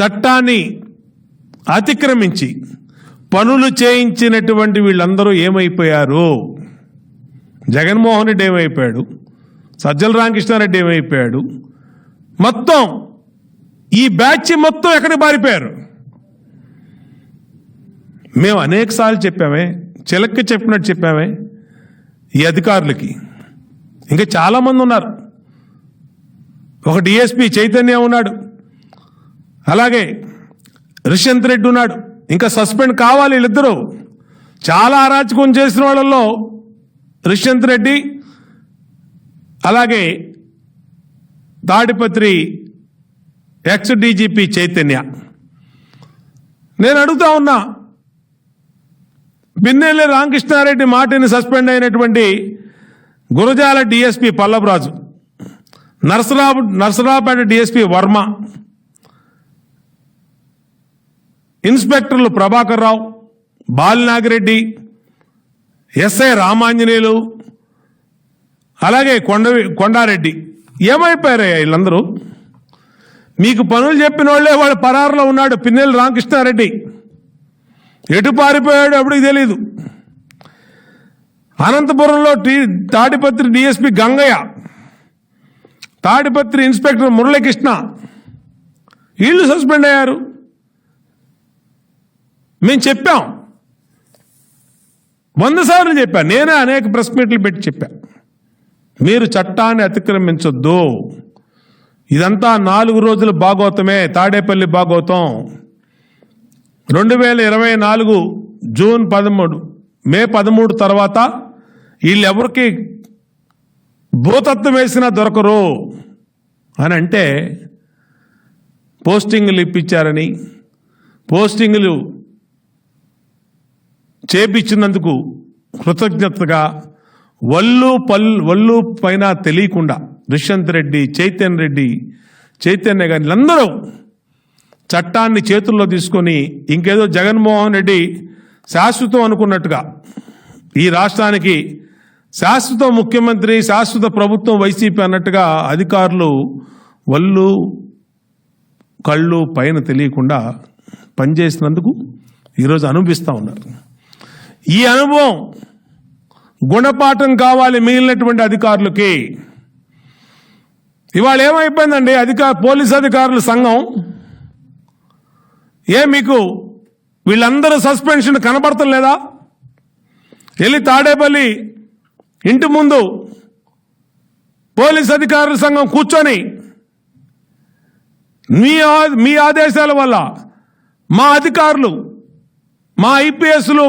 చట్టాన్ని అతిక్రమించి పనులు చేయించినటువంటి వీళ్ళందరూ ఏమైపోయారు? జగన్మోహన్ రెడ్డి ఏమైపోయాడు? సజ్జల రామకృష్ణారెడ్డి ఏమైపోయాడు? మొత్తం ఈ బ్యాచ్ మొత్తం ఎక్కడికి పారిపోయారు మేము అనేకసార్లు చెప్పామే చిలక్కి చెప్పినట్టు చెప్పామే ఈ అధికారులకి. ఇంకా చాలామంది ఉన్నారు. ఒక డిఎస్పి చైతన్య ఉన్నాడు. అలాగే రిషంత్ రెడ్డి ఉన్నాడు. ఇంకా సస్పెండ్ కావాలి వీళ్ళిద్దరూ. చాలా అరాచకం చేసిన వాళ్ళల్లో రిషంత్ రెడ్డి అలాగే తాడిపత్రి ఎక్స్ డీజీపీ చైతన్య. నేను అడుగుతా ఉన్నా బిన్నెల్లి రామకృష్ణారెడ్డి మాటిని సస్పెండ్ అయినటువంటి గురజాల డిఎస్పి పల్లవరాజు నరసరావు నరసరావుపేట డిఎస్పీ వర్మ ఇన్స్పెక్టర్లు ప్రభాకర్ రావు బాలినాగిరెడ్డి ఎస్ఐ రామాంజనేయులు అలాగే కొండ కొండారెడ్డి. ఏమైపోయారయ్యా వీళ్ళందరూ? మీకు పనులు చెప్పిన వాళ్ళే వాడు పరారులో ఉన్నాడు పిన్నెల్లి రామకృష్ణారెడ్డి. ఎటు పారిపోయాడు అప్పటికి తెలీదు. అనంతపురంలో టీ తాడిపత్రి డిఎస్పి గంగయ్య తాడిపత్రి ఇన్స్పెక్టర్ మురళీకృష్ణ. వీళ్ళు సస్పెండ్ అయ్యారు. మేము చెప్పాం. వంద సార్లు చెప్పాను నేనే అనేక ప్రెస్ మీట్లు పెట్టి చెప్పా. మీరు చట్టాన్ని అతిక్రమించొద్దు. ఇదంతా నాలుగు రోజుల భాగవతమే. తాడేపల్లి భాగవతం. రెండు వేల ఇరవై నాలుగు జూన్ పదమూడు మే పదమూడు తర్వాత వీళ్ళెవరికి భూతత్వం వేసినా దొరకరు అని అంటే పోస్టింగ్లు ఇప్పించారని పోస్టింగ్లు చేపించినందుకు కృతజ్ఞతగా వల్లు పల్ వల్లు పైన తెలియకుండా దుష్యంత్ రెడ్డి చైతన్య రెడ్డి చైతన్య గారి అందరూ చట్టాన్ని చేతుల్లో తీసుకొని ఇంకేదో జగన్మోహన్ రెడ్డి శాశ్వతం అనుకున్నట్టుగా ఈ రాష్ట్రానికి శాశ్వత ముఖ్యమంత్రి శాశ్వత ప్రభుత్వం వైసీపీ అన్నట్టుగా అధికారులు వల్లు కళ్ళు పైన తెలియకుండా పనిచేసినందుకు ఈరోజు అనుభవిస్తూ ఉన్నారు. ఈ అనుభవం గుణపాఠం కావాలి మిగిలినటువంటి అధికారులకి. ఇవాళ ఏమైపోయిందండి? అధికార పోలీస్ అధికారుల సంఘం. ఏ మీకు వీళ్ళందరూ సస్పెన్షన్ కనబడటం లేదా? వెళ్ళి తాడేపల్లి ఇంటి ముందు పోలీస్ అధికారుల సంఘం కూర్చొని మీ ఆ- మీ ఆదేశాల వల్ల మా అధికారులు మా ఐపీఎస్లు